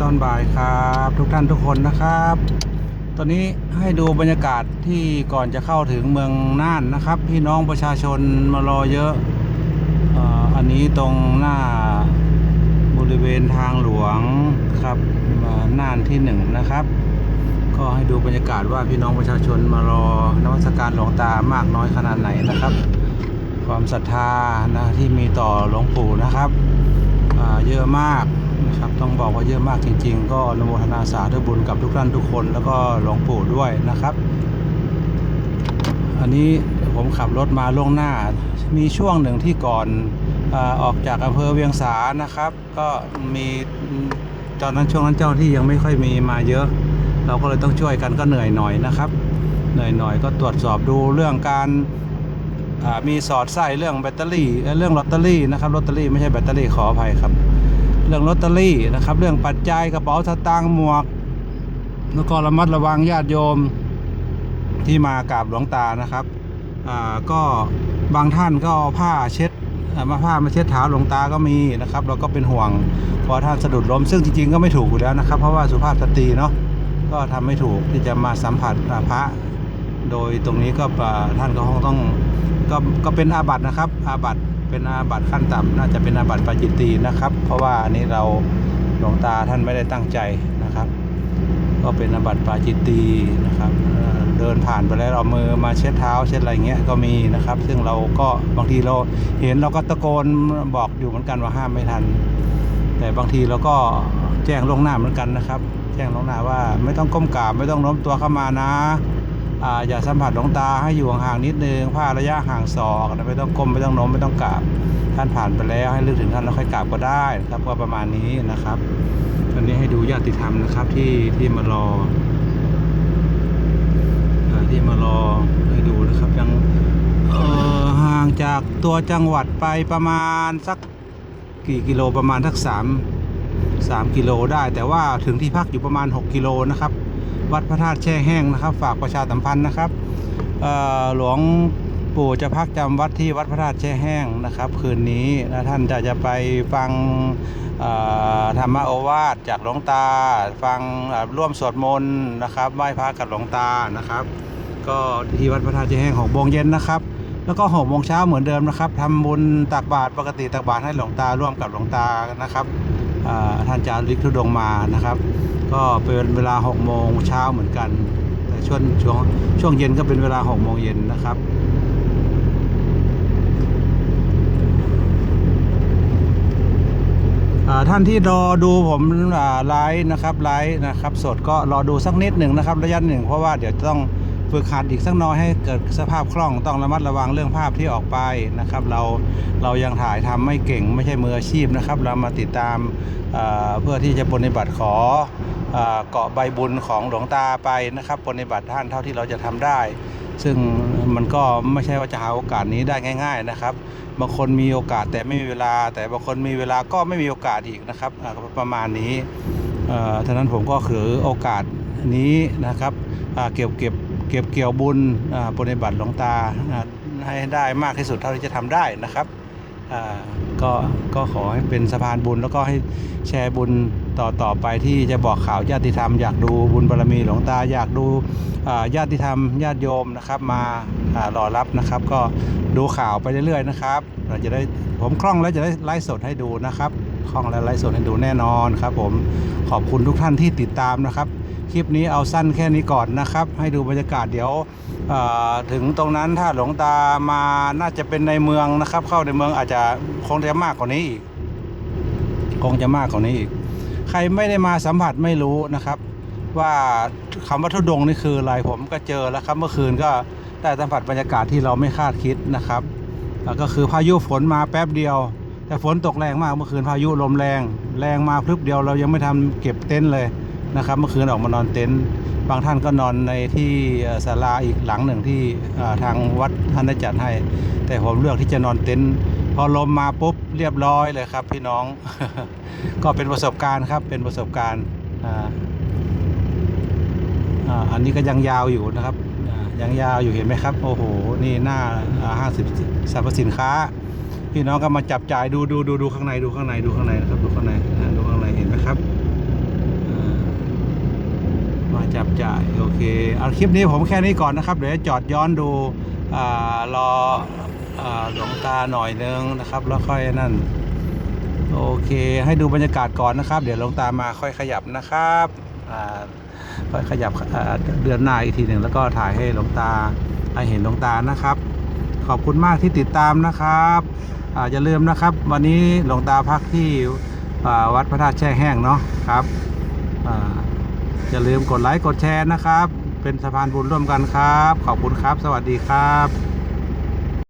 ตอนบ่ายครับ ทุกท่านทุกคนนะครับ ตอนนี้ให้ดูบรรยากาศที่ก่อนจะเข้าถึงเมืองน่านนะครับ พี่น้องประชาชนมารอเยอะอันนี้ตรงหน้าบริเวณทางหลวงครับน่านที่หนึ่งนะครับ ก็ให้ดูบรรยากาศว่าพี่น้องประชาชนมารอนวัสการหลวงตามากน้อยขนาดไหนนะครับ ความศรัทธานะที่มีต่อหลวงปู่นะครับเยอะมาก นะครับต้องบอกว่าเยอะมากจริง ๆ ก็นุโมทนาสาธุบุญกับทุกท่านทุกคน แล้วก็หลวงปู่ด้วยนะครับ อันนี้ผมขับรถมาล่วงหน้า มีช่วงหนึ่งที่ก่อนออกจากอำเภอเวียงสานะครับ ก็มีตอนนั้นช่วงนั้นเจ้าที่ยังไม่ค่อยมีมาเยอะ เราก็เลยต้องช่วยกันก็เหนื่อยหน่อยนะครับ เหนื่อยหน่อยก็ตรวจสอบดูเรื่องการมีสอดไส้เรื่องแบตเตอรี่ เรื่องลอตเตอรี่นะครับลอตเตอรี่ไม่ใช่แบตเตอรี่ขออภัยครับ เรื่องลอตเตอรี่นะครับ เรื่องปัจจัยกระเป๋าสตางค์หมวกแล้วก็ระมัดระวังญาติโยมที่มากราบหลวงตานะครับอ่าก็บางท่านก็เอาผ้าเช็ดมาผ้ามาเช็ดเท้าหลวงตาก็มีนะครับ เราก็เป็นห่วงพราะท่านสะดุดล้มซึ่งจริงๆก็ไม่ถูกอยู่แล้วนะครับ เพราะว่าสุภาพสตรีเนาะก็ทำไม่ถูกที่จะมาสัมผัสพระ โดยตรงนี้ก็ท่านก็คงต้องก็ก็เป็นอาบัตินะครับ อาบัติ เป็นอาบัติขั้นต่ำน่าจะเป็นอาบัติปาจิตตีนะครับ เพราะว่าอันนี้เราหลวงตาท่านไม่ได้ตั้งใจนะครับ ก็เป็นอาบัติปาจิตตีนะครับเดินผ่านไปแล้วเอามือมาเช็ดเท้าเช็ดอะไรเงี้ยก็มีนะครับ ซึ่งเราก็บางทีเราเห็นเราก็ตะโกนบอกอยู่เหมือนกันว่าห้ามไม่ทัน แต่บางทีเราก็แจ้งลงหน้าเหมือนกันนะครับ แจ้งลงหน้าว่าไม่ต้องก้มกราบไม่ต้องโน้มตัวเข้ามานะ ออย่าสัมผัสหลวงตาให้อยู่ห่างๆนิดนึงผ้าระยะห่างศอกนะไม่ต้องก้มไม่ต้องโน้มไม่ต้องกราบท่านผ่านไปแล้วให้ลึกถึงท่านแล้วค่อยกราบก็ได้ครับก็ประมาณนี้นะครับตอนนี้ให้ดูญาติธรรมนะครับที่ที่มารอที่มารอให้ดูนะครับยังเออห่างจากตัวจังหวัดไปประมาณสักกี่กิโลประมาณทักสามสามกิโลได้ แต่ว่าถึงที่พักอยู่ประมาณ 6 กิโลนะครับ วัดพระธาตุแช่แห้งนะครับ ฝากประชาสัมพันธ์นะครับหลวงปู่จะพักจำวัดที่วัดพระธาตุแช่แห้งนะครับ คืนนี้นะท่านจะจะไปฟังธรรมโอวาทจากหลวงตา ฟังร่วมสวดมนต์นะครับไหว้พระกับหลวงตานะครับ ก็ที่วัดพระธาตุแช่แห้งของโมงเย็นนะครับแล้วก็หกโมงเช้าเหมือนเดิมนะครับทำบุญตักบาตรปกติตักบาตรให้หลวงตาร่วมกับหลวงตานะครับ อ่าท่านจาริกทุดงมานะครับ ก็เป็นเวลา6โมงเช้าเหมือนกัน แต่ช่วงช่วงช่วงเย็นก็เป็นเวลา6โมงเย็นนะครับท่านที่รอดูผมไลฟ์นะครับไลฟ์นะครับ สดก็รอดูสักนิดหนึ่งนะครับ ระยะหนึ่งเพราะว่าเดี๋ยวจะต้อง ฝึกหัดอีกสักน้อยให้เกิดสภาพคล่องต้องระมัดระวังเรื่องภาพที่ออกไปนะครับ เราเรายังถ่ายทำไม่เก่งไม่ใช่มืออาชีพนะครับ เรามาติดตามเพื่อที่จะปฏิบัติขอเกาะใบบุญของหลวงตาไปนะครับปฏิบัติท่านเท่าที่เราจะทำได้ ซึ่งมันก็ไม่ใช่ว่าจะหาโอกาสนี้ได้ง่าย ๆนะครับบางคนมีโอกาสแต่ไม่มีเวลา แต่บางคนมีเวลาก็ไม่มีโอกาสอีกนะครับประมาณนี้เอ่อฉะนั้นผมก็ถือโอกาสนี้นะครับเก็บเก็บ เก็บเกี่ยวบุญปฏิบัติหลวงตาให้ได้มากที่สุดเท่าที่จะทำได้นะครับก็ก็ขอให้เป็นสะพานบุญแล้วก็ให้แชร์บุญต่อต่อไปที่จะบอกข่าวญาติธรรมอยากดูบุญบารมีหลวงตาอยากดูญาติธรรมญาติโยมนะครับมาอารอรับนะครับ ก็ดูข่าวไปเรื่อยๆนะครับ เราจะได้ผมคล่องแล้วจะได้ไลฟ์สดให้ดูนะครับคล่องแล้วไลฟ์สดให้ดูแน่นอนครับ ผมขอบคุณทุกท่านที่ติดตามนะครับ คลิปนี้เอาสั้นแค่นี้ก่อนนะครับ ให้ดูบรรยากาศเดี๋ยวถึงตรงนั้นถ้าหลวงตามาน่าจะเป็นในเมืองนะครับ เข้าในเมืองอาจจะคงจะมากกว่านี้อีกคงจะมากกว่านี้อีก ใครไม่ได้มาสัมผัสไม่รู้นะครับ ว่าคำว่าทุดงนี่คืออะไรผมก็เจอแล้วครับ เมื่อคืนก็ได้สัมผัสบรรยากาศที่เราไม่คาดคิดนะครับแล้วก็คือพายุฝนมาแป๊บเดียว แต่ฝนตกแรงมากเมื่อคืนพายุลมแรง แรงมาพลึบเดียวเรายังไม่ทำเก็บเต็นท์เลย นะครับ เมื่อคืนออกมานอนเต็นท์บางท่านก็นอนในที่ศาลาอีกหลังหนึ่งที่ทางวัดท่านได้จัดให้ แต่ผมเลือกที่จะนอนเต็นท์พอลมมาปุ๊บเรียบร้อยเลยครับ พี่น้อง ก็เป็นประสบการณ์ครับเป็นประสบการณ์อันนี้ก็ยังยาวอยู่นะครับยังยาวอยู่เห็นไหมครับ โอ้โห นี่หน้าห้าสิบสรรพสินค้า พี่น้องก็มาจับจ่ายดูดูดูดูข้างในดูข้างในดูข้างในนะครับดูข้างในดูข้างในเห็นไหมครับ จับจ่าย โอเคเอาคลิปนี้ผมแค่นี้ก่อนนะครับ เดี๋ยวจอดย้อนดูอรอหลวงตาหน่อยนึงนะครับ แล้วค่อยนั่น โอเค ให้ดูบรรยากาศก่อนนะครับ เดี๋ยวหลวงตามาค่อยขยับนะครับค่อยขยับเดือนหน้าอีกทีหนึ่งแล้วก็ถ่ายให้หลวงตาให้เห็นหลวงตานะครับ ขอบคุณมากที่ติดตามนะครับอย่าลืมนะครับ วันนี้หลวงตาพักที่วัดพระธาตุแช่แห้งเนาะครับอ่า อย่าลืมกดไลค์กดแชร์นะครับ เป็นสะพานบุญร่วมกันครับ ขอบคุณครับ สวัสดีครับ